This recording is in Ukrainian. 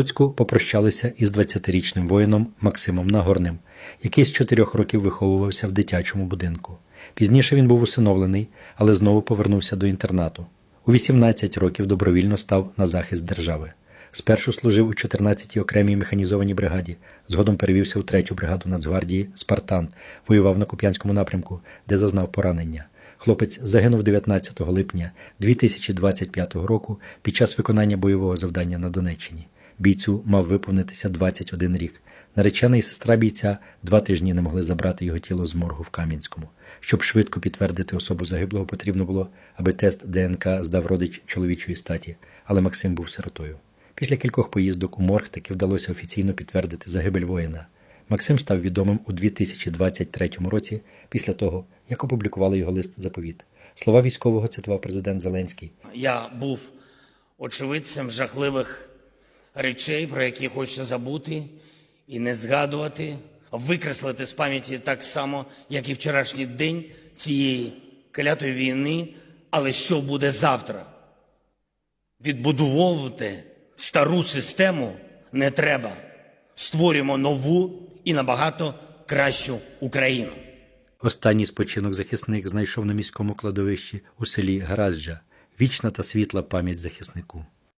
Луцьку попрощалися із 20-річним воїном Максимом Нагорним, який з чотирьох років виховувався в дитячому будинку. Пізніше він був усиновлений, але знову повернувся до інтернату. У 18 років добровільно став на захист держави. Спершу служив у 14-й окремій механізованій бригаді, згодом перевівся у 3-ю бригаду Нацгвардії Спартан, воював на Куп'янському напрямку, де зазнав поранення. Хлопець загинув 19 липня 2025 року під час виконання бойового завдання на Донеччині. Бійцю мав виповнитися 21 рік. Наречена і сестра бійця два тижні не могли забрати його тіло з моргу в Кам'янському. Щоб швидко підтвердити особу загиблого, потрібно було, аби тест ДНК здав родич чоловічої статі, але Максим був сиротою. Після кількох поїздок у морг таки вдалося офіційно підтвердити загибель воїна. Максим став відомим у 2023 році після того, як опублікували його лист заповіт. Слова військового цитував президент Зеленський. Я був очевидцем жахливих речей, про які хочеться забути і не згадувати, викреслити з пам'яті так само, як і вчорашній день цієї клятої війни. Але що буде завтра? Відбудовувати стару систему не треба. Створюємо нову і набагато кращу Україну. Останній спочинок захисник знайшов на міському кладовищі у селі Гразджа. Вічна та світла пам'ять захиснику.